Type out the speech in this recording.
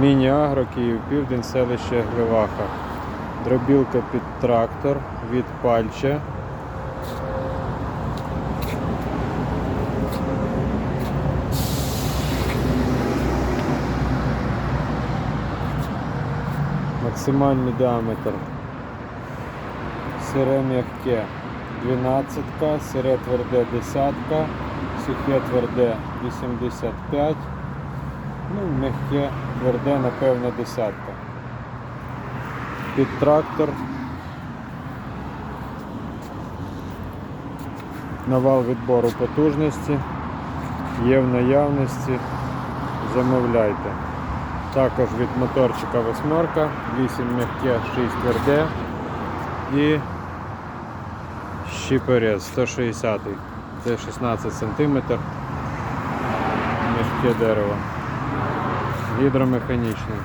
Міні-агро, Київ, Південь, селище Гливаха. Дробілка під трактор від пальче. Максимальний діаметр. Сире м'яке 12, сире тверде 10, сухе тверде 85, ну м'яке тверде, напевно, десятка. Під трактор. Навал відбору потужності. Є в наявності. Замовляйте. Також від моторчика восьмерка, 8 м'яке, 6 тверде і щиперець 160 це 16 см м'яке дерево. Гідромеханічний.